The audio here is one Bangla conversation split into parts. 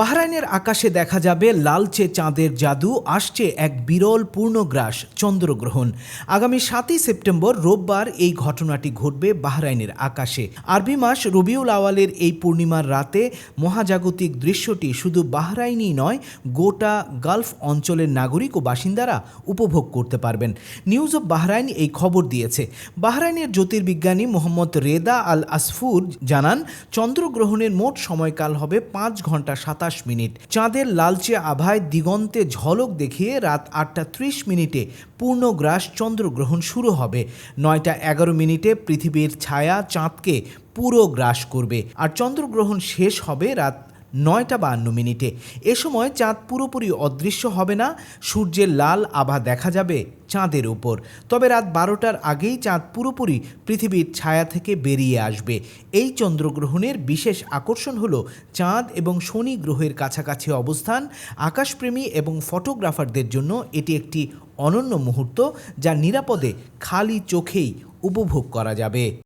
বাহরাইনের আকাশে দেখা যাবে লালচে চাঁদের জাদু, আসছে এক বিরল পূর্ণগ্রাস, চন্দ্রগ্রহণ। আগামী সাতই সেপ্টেম্বর রোববার এই ঘটনাটি ঘটবে বাহরাইনের আকাশে। আরবি মাস রবিউল আওয়ালের এই পূর্ণিমার রাতে মহাজাগতিক দৃশ্যটি শুধু বাহরাইনই নয়, গোটা গালফ অঞ্চলের নাগরিক ও বাসিন্দারা উপভোগ করতে পারবেন। নিউজ অব বাহরাইন এই খবর দিয়েছে। বাহরাইনের জ্যোতির্বিজ্ঞানী মোহাম্মদ রেদা আল আসফুর জানান, চন্দ্রগ্রহণের মোট সময়কাল হবে পাঁচ ঘণ্টা সাতাশ মিনিট। চাঁদের লালচে আভায় দিগন্তে ঝলক দেখিয়ে রাত আটটা ত্রিশ মিনিটে পূর্ণগ্রাস চন্দ্রগ্রহণ শুরু হবে। নয়টা এগারো মিনিটে পৃথিবীর ছায়া চাঁদকে পুরো গ্রাস করবে। আর চন্দ্রগ্রহণ শেষ হবে রাত নয়টা বাহান্ন মিনিটে। এ সময় চাঁদ পুরোপুরি অদৃশ্য হবে না, সূর্যের লাল আভা দেখা যাবে চাঁদের উপর। তবে রাত বারোটার আগেই চাঁদ পুরোপুরি পৃথিবীর ছায়া থেকে বেরিয়ে আসবে। এই চন্দ্রগ্রহণের বিশেষ আকর্ষণ হলো চাঁদ এবং শনি গ্রহের কাছাকাছি অবস্থান, আকাশপ্রেমী এবং ফটোগ্রাফারদের জন্য এটি একটি অনন্য মুহূর্ত যা নিরাপদে খালি চোখেই উপভোগ করা যাবে।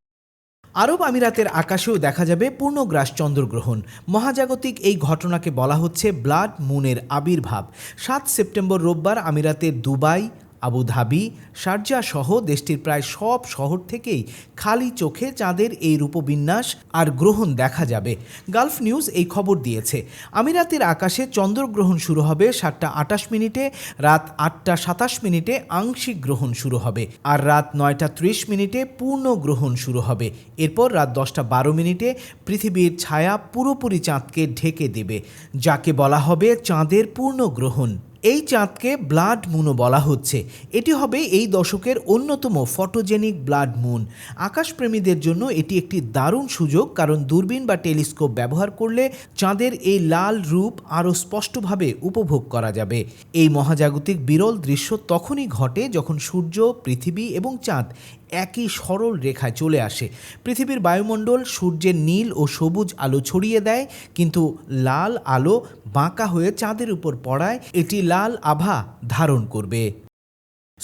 আরব আমিরাতের আকাশেও দেখা যাবে পূর্ণগ্রাস চন্দ্রগ্রহণ। মহাজাগতিক এই ঘটনাকে বলা হচ্ছে ব্লাড মুনের আবির্ভাব। সাত সেপ্টেম্বর রোববার আমিরাতের দুবাই আবুধাবি শারজা সহ দেশটির প্রায় সব শহর থেকেই খালি চোখে চাঁদের এই রূপবিন্যাস আর গ্রহণ দেখা যাবে। গালফ নিউজ এই খবর দিয়েছে। আমিরাতের আকাশে চন্দ্রগ্রহণ শুরু হবে সাতটা আটাশ মিনিটে, রাত আটটা সাতাশ মিনিটে আংশিক গ্রহণ শুরু হবে আর রাত নয়টা ত্রিশ মিনিটে পূর্ণ গ্রহণ শুরু হবে। এরপর রাত দশটা বারো মিনিটে পৃথিবীর ছায়া পুরোপুরি চাঁদকে ঢেকে দেবে, যাকে বলা হবে চাঁদের পূর্ণ গ্রহণ। এই চাঁদকে ব্লাড মুনও বলা হচ্ছে। এটি হবে এই দশকের অন্যতম ফটোজেনিক ব্লাড মুন। আকাশপ্রেমীদের জন্য এটি একটি দারুণ সুযোগ, কারণ দূরবীন বা টেলিস্কোপ ব্যবহার করলে চাঁদের এই লাল রূপ আরও স্পষ্টভাবে উপভোগ করা যাবে। এই মহাজাগতিক বিরল দৃশ্য তখনই ঘটে যখন সূর্য, পৃথিবী এবং চাঁদ একই সরল রেখায় চলে আসে। পৃথিবীর বায়ুমণ্ডল সূর্যের নীল ও সবুজ আলো ছড়িয়ে দেয়, কিন্তু লাল আলো বাঁকা হয়ে চাঁদের উপর পড়ায়, এটি লাল আভা ধারণ করবে।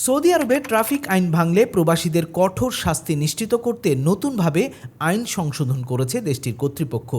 সৌদি আরবে ট্রাফিক আইন ভাঙলে প্রবাসীদের কঠোর শাস্তি নিশ্চিত করতে নতুনভাবে আইন সংশোধন করেছে দেশটির কর্তৃপক্ষ।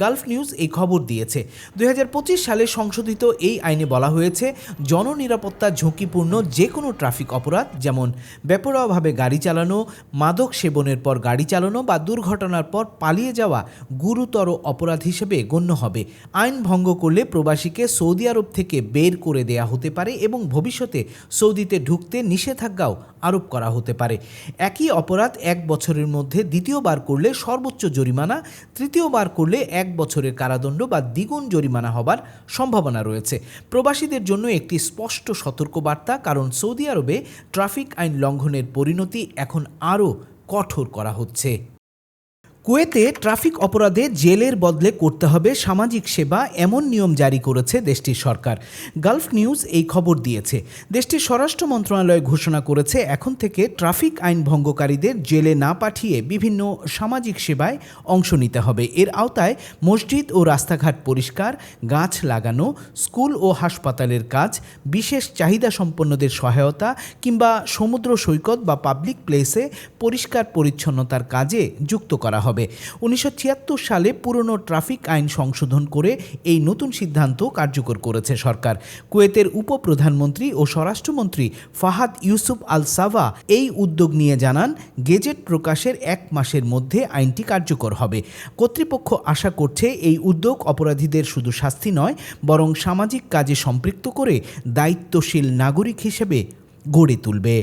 গালফ নিউজ এই খবর দিয়েছে। দুই হাজার পঁচিশ সালে সংশোধিত এই আইনে বলা হয়েছে, জননিরাপত্তা ঝুঁকিপূর্ণ যে কোনো ট্রাফিক অপরাধ, যেমন বেপরোয়াভাবে গাড়ি চালানো, মাদক সেবনের পর গাড়ি চালানো বা দুর্ঘটনার পর পালিয়ে যাওয়া গুরুতর অপরাধ হিসেবে গণ্য হবে। আইন ভঙ্গ করলে প্রবাসীকে সৌদি আরব থেকে বের করে দেয়া হতে পারে এবং ভবিষ্যতে সৌদিতে ঢুকতে নিষেধাজ্ঞাও আরোপ করা হতে পারে। একই অপরাধ এক বছরের মধ্যে দ্বিতীয়বার করলে সর্বোচ্চ জরিমানা, তৃতীয়বার করলে এক বছরের কারাদণ্ড বা দ্বিগুণ জরিমানা হবার সম্ভাবনা রয়েছে। প্রবাসীদের জন্য একটি স্পষ্ট সতর্কবার্তা, কারণ সৌদি আরবে ট্রাফিক আইন লঙ্ঘনের পরিণতি এখন আরও কঠোর করা হচ্ছে। কুয়েতে ট্রাফিক অপরাধে জেলের বদলে করতে হবে সামাজিক সেবা, এমন নিয়ম জারি করেছে দেশটির সরকার। গালফ নিউজ এই খবর দিয়েছে। দেশটির স্বরাষ্ট্র মন্ত্রণালয় ঘোষণা করেছে, এখন থেকে ট্রাফিক আইন ভঙ্গকারীদের জেলে না পাঠিয়ে বিভিন্ন সামাজিক সেবায় অংশ নিতে হবে। এর আওতায় মসজিদ ও রাস্তাঘাট পরিষ্কার, গাছ লাগানো, স্কুল ও হাসপাতালের কাজ, বিশেষ চাহিদা সম্পন্নদের সহায়তা কিংবা সমুদ্র সৈকত বা পাবলিক প্লেসে পরিষ্কার পরিচ্ছন্নতার কাজে যুক্ত করা হবে। উনিশশো সালে পুরনো ট্রাফিক আইন সংশোধন করে এই নতুন সিদ্ধান্ত কার্যকর করেছে সরকার। কুয়েতের উপপ্রধানমন্ত্রী ও স্বরাষ্ট্রমন্ত্রী ফাহাদ ইউসুফ আল সাভা এই উদ্যোগ নিয়ে জানান, গেজেট প্রকাশের এক মাসের মধ্যে আইনটি কার্যকর হবে। কর্তৃপক্ষ আশা করছে এই উদ্যোগ অপরাধীদের শুধু শাস্তি নয়, বরং সামাজিক কাজে সম্পৃক্ত করে দায়িত্বশীল নাগরিক হিসেবে গড়ে তুলবে।